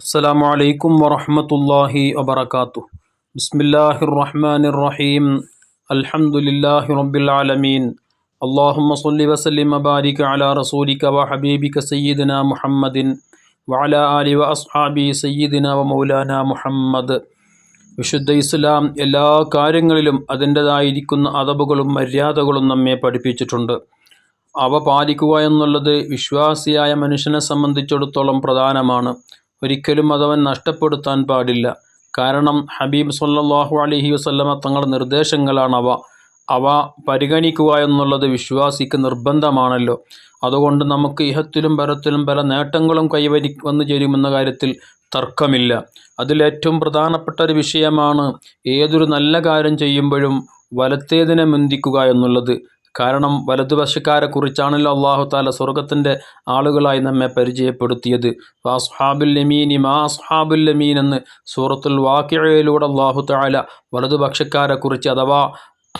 അസ്സലാമു അലൈക്കും വറഹമത്തല്ലാഹി വബർക്കാത്തു ബിസ്മില്ലാഹി റഹ്മാൻ റഹീം അൽഹംദുലില്ലാഹി റബ്ബിൽ ആലമീൻ അള്ളാഹുമ്മ സല്ലി വസല്ലിം മബാരിക അല റസൂലിക വ ഹബീബിക സയ്യിദിന മുഹമ്മദിൻ വഅല ആലി വ അസ്ഹാബി സയ്യിദിന വ മൗലാന മുഹമ്മദ്. വിശുദ്ധ ഇസ്ലാം എല്ലാ കാര്യങ്ങളിലും അതിന്റെതായിരിക്കുന്ന അതബുകളും മര്യാദകളും നമ്മെ പഠിപ്പിച്ചിട്ടുണ്ട്. അവ പാലിക്കുക എന്നുള്ളത് വിശ്വാസിയായ മനുഷ്യനെ സംബന്ധിച്ചിടത്തോളം പ്രധാനമാണ്. ഒരിക്കലും അതവൻ നഷ്ടപ്പെടുത്താൻ പാടില്ല. കാരണം ഹബീബ് സല്ലാഹു അലഹി വസ്ലമ തങ്ങളുടെ നിർദ്ദേശങ്ങളാണവ. അവ പരിഗണിക്കുക എന്നുള്ളത് വിശ്വാസിക്ക് നിർബന്ധമാണല്ലോ. അതുകൊണ്ട് നമുക്ക് ഇഹത്തിലും പരത്തിലും പല നേട്ടങ്ങളും കൈവരി വന്നു ചേരുമെന്ന കാര്യത്തിൽ തർക്കമില്ല. അതിലേറ്റവും പ്രധാനപ്പെട്ട ഒരു വിഷയമാണ് ഏതൊരു നല്ല കാര്യം ചെയ്യുമ്പോഴും വലത്തേതിനെ മുന്തിക്കുക എന്നുള്ളത്. കാരണം വലതുവശക്കാരെ കുറിച്ചാണല്ലോ അള്ളാഹു താല സ്വർഗത്തിന്റെ ആളുകളായി നമ്മെ പരിചയപ്പെടുത്തിയത്. വാസ്ഹാബുല്ലമീനി മാ അസ്ഹാബുൽ ലമീൻ എന്ന് സൂറത്തുൽ വാക്യയിലൂടെ അള്ളാഹു താല വലതുപക്ഷക്കാരെ കുറിച്ച് അഥവാ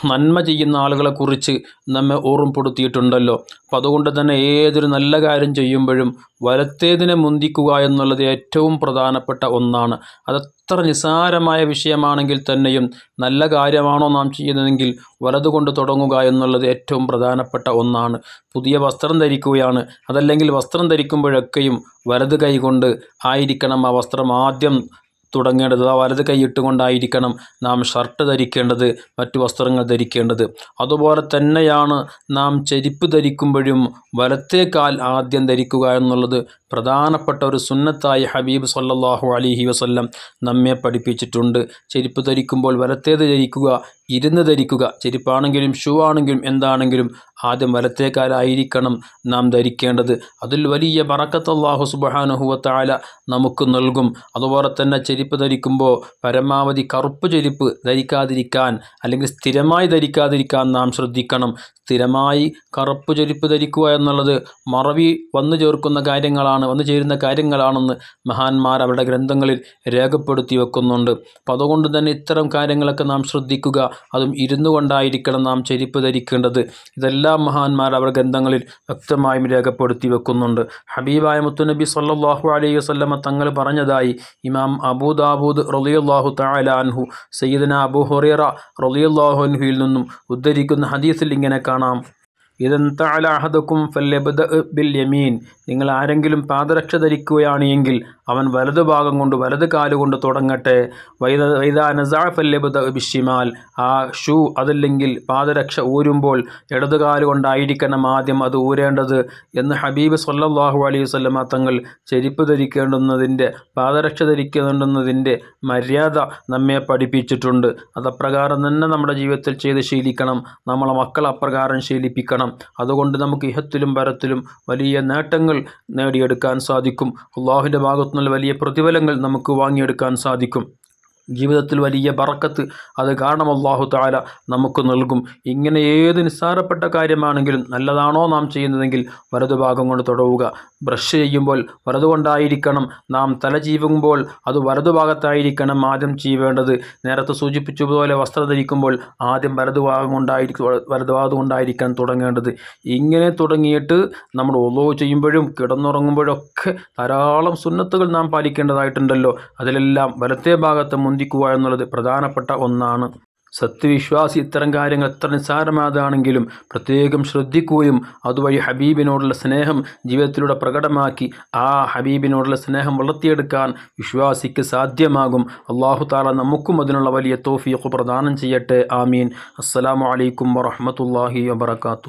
നന്മ ചെയ്യുന്ന ആളുകളെക്കുറിച്ച് നമ്മെ ഓർമ്മപ്പെടുത്തിയിട്ടുണ്ടല്ലോ. അപ്പം അതുകൊണ്ട് തന്നെ ഏതൊരു നല്ല കാര്യം ചെയ്യുമ്പോഴും വലത്തേതിനെ മുന്തിക്കുക എന്നുള്ളത് ഏറ്റവും പ്രധാനപ്പെട്ട ഒന്നാണ്. അതത്ര നിസാരമായ വിഷയമാണെങ്കിൽ തന്നെയും നല്ല കാര്യമാണോ നാം ചെയ്യുന്നതെങ്കിൽ വലതുകൊണ്ട് തുടങ്ങുക എന്നുള്ളത് ഏറ്റവും പ്രധാനപ്പെട്ട ഒന്നാണ്. പുതിയ വസ്ത്രം ധരിക്കുകയാണ്. അതല്ലെങ്കിൽ വസ്ത്രം ധരിക്കുമ്പോഴൊക്കെയും വലത് കൈകൊണ്ട് ആയിരിക്കണം ആ വസ്ത്രം ആദ്യം തുടങ്ങേണ്ടത്. വലത് കൈയിട്ടുകൊണ്ടായിരിക്കണം നാം ഷർട്ട് ധരിക്കേണ്ടത് മറ്റു വസ്ത്രങ്ങൾ ധരിക്കേണ്ടത്. അതുപോലെ തന്നെയാണ് നാം ചെരിപ്പ് ധരിക്കുമ്പോഴും വലത്തേ കാൽ ആദ്യം ധരിക്കുക എന്നുള്ളത് പ്രധാനപ്പെട്ട ഒരു സുന്നത്തായി ഹബീബ് സല്ലാഹു അലിഹി വസ്ല്ലം നമ്മെ പഠിപ്പിച്ചിട്ടുണ്ട്. ചെരിപ്പ് ധരിക്കുമ്പോൾ വലത്തേത് ധരിക്കുക ഇരുന്ന് ധരിക്കുക. ചെരുപ്പാണെങ്കിലും ഷൂ ആണെങ്കിലും എന്താണെങ്കിലും ആദ്യം വലത്തേക്കാലായിരിക്കണം നാം ധരിക്കേണ്ടത്. അതിൽ വലിയ ബറക്കത്ത് അള്ളാഹു സുബാനുഹുവത്തായ നമുക്ക് നൽകും. അതുപോലെ തന്നെ ചെരുപ്പ് ധരിക്കുമ്പോൾ പരമാവധി കറുപ്പ് ചെരുപ്പ് ധരിക്കാതിരിക്കാൻ അല്ലെങ്കിൽ സ്ഥിരമായി ധരിക്കാതിരിക്കാൻ നാം ശ്രദ്ധിക്കണം. സ്ഥിരമായി കറുപ്പ് ചെരുപ്പ് ധരിക്കുക എന്നുള്ളത് മറവി വന്നു ചേർക്കുന്ന കാര്യങ്ങളാണ് വന്നു ചേരുന്ന കാര്യങ്ങളാണെന്ന് മഹാന്മാർ അവരുടെ ഗ്രന്ഥങ്ങളിൽ രേഖപ്പെടുത്തി വെക്കുന്നുണ്ട്. അപ്പം അതുകൊണ്ട് തന്നെ ഇത്തരം കാര്യങ്ങളൊക്കെ നാം ശ്രദ്ധിക്കുക. അതും ഇരുന്നു കൊണ്ടായിരിക്കണം നാം ചെരിപ്പ് ധരിക്കേണ്ടത്. ഇതെല്ലാം മഹാന്മാർ അവർ ഗ്രന്ഥങ്ങളിൽ വ്യക്തമായും രേഖപ്പെടുത്തി വെക്കുന്നുണ്ട്. ഹബീബായ മുത്തുനബി സല്ലാഹു അലൈഹി വസ്ലമ തങ്ങൾ പറഞ്ഞതായി ഇമാം അബൂദാബൂദ് റലിയുല്ലാഹു തലാൻഹു സയ്യിദന അബു ഹൊറേറ റലിയുല്ലാഹുൻഹുയിൽ നിന്നും ഉദ്ധരിക്കുന്ന ഹദീസിൽ ഇങ്ങനെ കാണാം. ഇതെന്തഅലഹദക്കും ഫല്ലബദ ബിൽ യമീൻ. നിങ്ങൾ ആരെങ്കിലും പാദരക്ഷ ധരിക്കുകയാണ് എങ്കിൽ അവൻ വലതു ഭാഗം കൊണ്ട് വലത് കാലുകൊണ്ട് തുടങ്ങട്ടെ. വൈദ വൈദാ നസാ ഫല്ലബദ ബിഷിമാൽ ആ ഷൂ അതല്ലെങ്കിൽ പാദരക്ഷ ഊരുമ്പോൾ ഇടത് കാലുകൊണ്ടായിരിക്കണം ആദ്യം അത് ഊരേണ്ടത് എന്ന് ഹബീബ് സല്ലാഹു അലൈഹി വസ്ലമ തങ്ങൾ ചെരിപ്പ് ധരിക്കേണ്ടുന്നതിന്റെ പാദരക്ഷ ധരിക്കേണ്ടുന്നതിന്റെ മര്യാദ നമ്മെ പഠിപ്പിച്ചിട്ടുണ്ട്. അതപ്രകാരം തന്നെ നമ്മുടെ ജീവിതത്തിൽ ചെയ്ത് ശീലിക്കണം. നമ്മളെ മക്കൾ അപ്രകാരം ശീലിപ്പിക്കണം. അതുകൊണ്ട് നമുക്ക് ഇഹത്തിലും പരത്തിലും വലിയ നേട്ടങ്ങൾ നേടിയെടുക്കാൻ സാധിക്കും. അള്ളാഹുവിന്റെ ഭാഗത്തുനിന്നുള്ള വലിയ പ്രതിഫലങ്ങൾ നമുക്ക് വാങ്ങിയെടുക്കാൻ സാധിക്കും. ജീവിതത്തിൽ വലിയ ബറക്കത്ത് അത് കാരണം അള്ളാഹു താല നമുക്ക് നൽകും. ഇങ്ങനെ ഏത് നിസ്സാരപ്പെട്ട കാര്യമാണെങ്കിലും നല്ലതാണോ നാം ചെയ്യുന്നതെങ്കിൽ വലതുഭാഗം കൊണ്ട് തുടവുക. ബ്രഷ് ചെയ്യുമ്പോൾ വലതുകൊണ്ടായിരിക്കണം നാം തല ചീവുമ്പോൾ അത് വലതുഭാഗത്തായിരിക്കണം ആദ്യം ചെയ്യേണ്ടത് നേരത്തെ സൂചിപ്പിച്ചതുപോലെ വസ്ത്രം ധരിക്കുമ്പോൾ ആദ്യം വലതുഭാഗം കൊണ്ടായിരിക്കും വലതുഭാഗം കൊണ്ടായിരിക്കാൻ തുടങ്ങേണ്ടത്. ഇങ്ങനെ തുടങ്ങിയിട്ട് നമ്മൾ ഒലോ ചെയ്യുമ്പോഴും കിടന്നുറങ്ങുമ്പോഴൊക്കെ ധാരാളം സുന്നത്തുകൾ നാം പാലിക്കേണ്ടതായിട്ടുണ്ടല്ലോ. അതിലെല്ലാം വലത്തെ ഭാഗത്ത് മുൻ ചിന്തിക്കുക എന്നുള്ളത് പ്രധാനപ്പെട്ട ഒന്നാണ്. സത്യവിശ്വാസി ഇത്തരം കാര്യങ്ങൾ എത്ര നിസ്സാരമാതാണെങ്കിലും പ്രത്യേകം ശ്രദ്ധിക്കുകയും അതുവഴി ഹബീബിനോടുള്ള സ്നേഹം ജീവിതത്തിലൂടെ പ്രകടമാക്കി ആ ഹബീബിനോടുള്ള സ്നേഹം വളർത്തിയെടുക്കാൻ വിശ്വാസിക്ക് സാധ്യമാകും. അള്ളാഹു താല നമുക്കും അതിനുള്ള വലിയ തോഫിയൊക്കെ പ്രദാനം ചെയ്യട്ടെ. ആമീൻ. അസ്സലാമു അലൈക്കും വറഹമത്തല്ലാഹി വബർക്കാത്തു